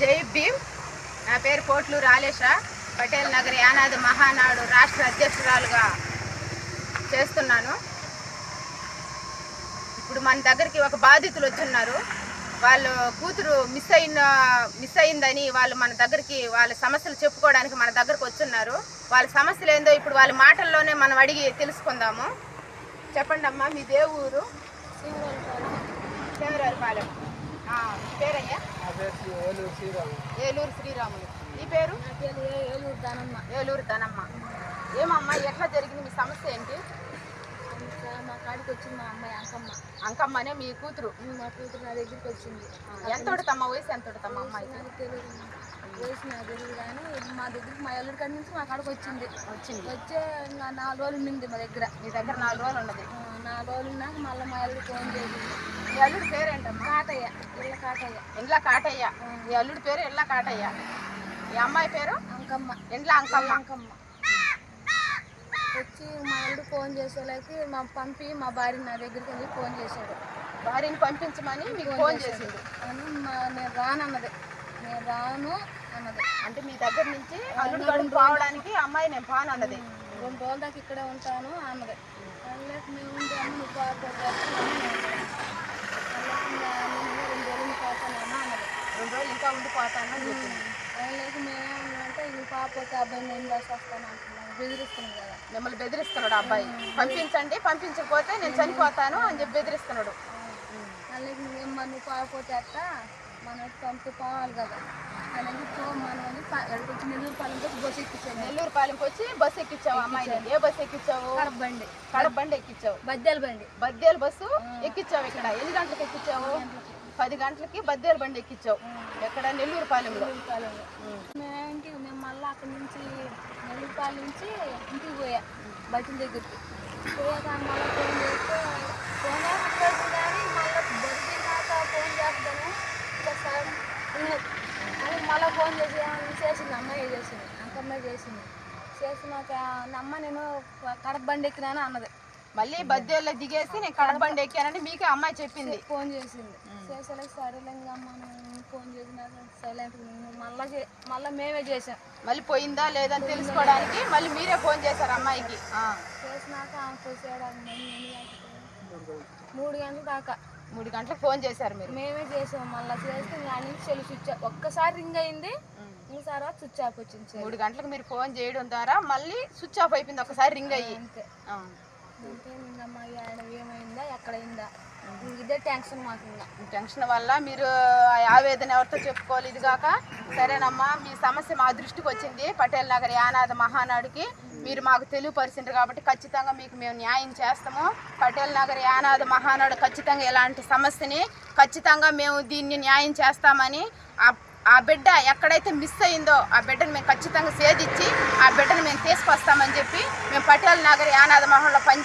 జై భీమ్. నా పేరు కోట్లు రాలేష పటేల్ నగర్ యానాది మహానాడు రాష్ట్ర అధ్యక్షురాలుగా చేస్తున్నాను. ఇప్పుడు మన దగ్గరికి ఒక బాధితులు వచ్చున్నారు. వాళ్ళు కూతురు మిస్ అయిన మిస్ అయిందని వాళ్ళు మన దగ్గరికి వాళ్ళ సమస్యలు చెప్పుకోవడానికి మన దగ్గరకు వచ్చున్నారు. వాళ్ళ సమస్యలు ఏందో ఇప్పుడు వాళ్ళ మాటల్లోనే మనం అడిగి తెలుసుకుందాము. చెప్పండి అమ్మా మీ దేవూరు? ఊరు పేరయ్యా? ఏలూరు శ్రీరాములు. ఈ పేరు? నా పేరు ఏ- ఏలూరు దానమ్మ ఏలూరు ధనమ్మ. ఏమమ్మా ఎట్లా జరిగింది? మీ సమస్య ఏంటి? మా కాడికి వచ్చింది మా అమ్మాయి అంకమ్మ. అంకమ్మనే మీ కూతురు. మా కూతురు నా దగ్గరికి వచ్చింది. ఎంత ఉంటుందమ్మా వయసు ఎంత నాకు తెలియదు. వయసు నాకు తెలియదు కానీ మా దగ్గరికి మా ఎల్లుడి కాడి నుంచి మా కాడికి వచ్చింది. వచ్చింది. వచ్చే ఇంకా నాలుగు రోజులు ఉండింది మా దగ్గర. మీ దగ్గర నాలుగు రోజులు ఉన్నది నాలుగు రోజులు ఉన్నాక మళ్ళీ మా ఎల్లుడి ఫోన్ చేసింది మీ అల్లుడి పేరేంటమ్మా? కాటయ్య. ఇళ్ళ కాటయ్య. ఇండ్ల కాటయ్య. మీ అల్లుడి పేరు ఇండ్ల కాటయ్య. ఈ అమ్మాయి పేరు? అంకమ్మ. ఇండ్ల అంకమ్మ. అంకమ్మ. వచ్చి మా ఎల్లుడు ఫోన్ చేసేలాకి మా పంపి మా భార్య నా దగ్గరికి వెళ్ళి ఫోన్ చేశాడు. భార్యని పంపించమని మీకు ఫోన్ చేసింది అని మా- నేను రానన్నది నేను రాను అన్నది. అంటే మీ దగ్గర నుంచి అల్లుడు గడుపు పోవడానికి అమ్మాయి నేను పాను అన్నది. రెండు రోజుల దాకా ఇక్కడే ఉంటాను అన్నది. మేము ఉంటాము నువ్వు పోకపోతే రెండు రోజులు నీకు పోతానమ్మా అన్నది రెండు రోజులు ఇంకా ఉండిపోతానని చెప్పింది వాళ్ళకి మేమేమంటే ఇది పాపోతే అబ్బాయి నేను దాచి వస్తాను అంటున్నాను బెదిరిస్తున్నాను కదా మిమ్మల్ని బెదిరిస్తున్నాడు అబ్బాయి. పంపించండి పంపించకపోతే నేను చనిపోతాను అని చెప్పి బెదిరిస్తున్నాడు. వాళ్ళకి మేము నువ్వు పాకపోతే అట్ట మన పంపి పోవాలి కదా. అనేది పో మనం ఎక్కడికి నెల్లూరు పాలెం వచ్చి బస్సు ఎక్కించాను నెల్లూరు పాలెంకి వచ్చి బస్సు ఎక్కించావు అమ్మాయిని ఏ బస్సు ఎక్కించావు కడప బండి. కడప బండి ఎక్కించావు బద్దెల బండి. బద్దేలు బస్సు ఎక్కించావు ఇక్కడ ఎన్ని గంటలకు ఎక్కించావు పది గంటలకి. బద్దేలు బండి ఎక్కించావు ఎక్కడ? నెల్లూరు పాలెంలో. మేము ఇంటికి మేము మళ్ళీ అక్కడి నుంచి నెల్లూరుపాలెం నుంచి ఇంటికి పోయా బట్టిన దగ్గరికి. పోయాక మళ్ళీ ఫోన్ చేస్తే ఫోన్ మాట్లాడుతుంది కానీ మళ్ళీ బతికినాక ఫోన్ చేస్తాను ఒకసారి అని మళ్ళీ ఫోన్ చేసి "ఏమన్నా చేసింది? అమ్మాయి చేసింది. అంకమ్మాయి చేసింది చేసినాక అమ్మ నేను కడప బండి ఎక్కినాను అన్నది. మళ్ళీ బద్దేల్లో దిగేసి నేను కడప బండి ఎక్కానని మీకే అమ్మాయి చెప్పింది. ఫోన్ చేసింది. చేసేలాగా సరేలే ఇంకా అమ్మ ఫోన్ చేసినాక సైలెంట్ మళ్ళీ మళ్ళీ మేమే చేసాం. మళ్ళీ పోయిందా లేదని తెలుసుకోవడానికి మళ్ళీ మీరే ఫోన్ చేశారు అమ్మాయికి. చేసినాక ఆమె గంటలకు మూడు గంటల దాకా. మూడు గంటలకు ఫోన్ చేశారు మీరు? మేమే చేసాం. మళ్ళీ చేస్తే అన్ని సెల్ స్విచ్ ఒక్కసారి రింగ్ అయింది. ఇంకోసారి స్విచ్ ఆఫ్ వచ్చింది మూడు గంటలకు మీరు ఫోన్ చేయడం ద్వారా మళ్ళీ స్విచ్ ఆఫ్ అయిపోయింది. ఒకసారి రింగ్ అయ్యి. అంతే. ఏమైందా ఎక్కడైందా? ఇదే టెన్షన్ మాకు టెన్షన్ వల్ల మీరు ఆ ఆవేదన ఎవరితో చెప్పుకోవాలి ఇది కాక సరేనమ్మా మీ సమస్య మా దృష్టికి వచ్చింది. పటేల్ నగర్ యానాద మహానాడుకి మీరు మాకు తెలియపరిచిండ్రు కాబట్టి ఖచ్చితంగా మీకు మేము న్యాయం చేస్తాము. పటేల్ నగర్ యానాద మహానాడు ఖచ్చితంగా ఇలాంటి సమస్యని ఖచ్చితంగా మేము దీన్ని న్యాయం చేస్తామని ఆ బిడ్డ ఎక్కడైతే మిస్ అయిందో ఆ బిడ్డను మేము ఖచ్చితంగా సేదిచ్చి ఆ బిడ్డను మేము తీసుకొస్తామని చెప్పి మేము పటేల్ నగర్ యానాద మహల్లో పనిచే